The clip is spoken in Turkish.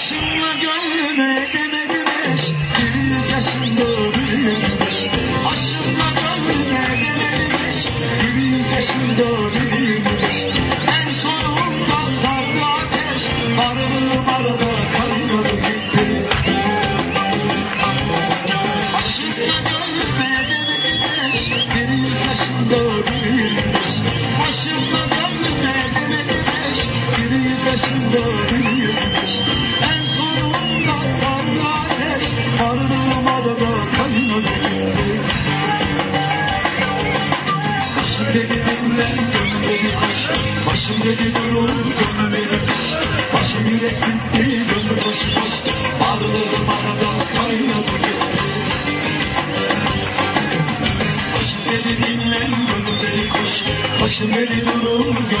yaşımla gönlüme deme güneş Yüz yaşımda rüzgar Aşımla gönlüme deme güneş Yüz yaşımda rüzgar Sen sorundan dardı ateş Varlığım arada kalmadı gitti Aşımla gönlüme deme güneş Yüz yaşımda rüzgar Aşımla gönlüme deme güneş Yüz yaşımda ben gözümde yıkış Başım dedi durur gönlüm erimiş Başım yürek gitti gözüm koşmuş Ağrıları bana da kaynadı gitmiş Başım dedi dinlen gönlüm dedi kuş Başım dedi durur gönlüm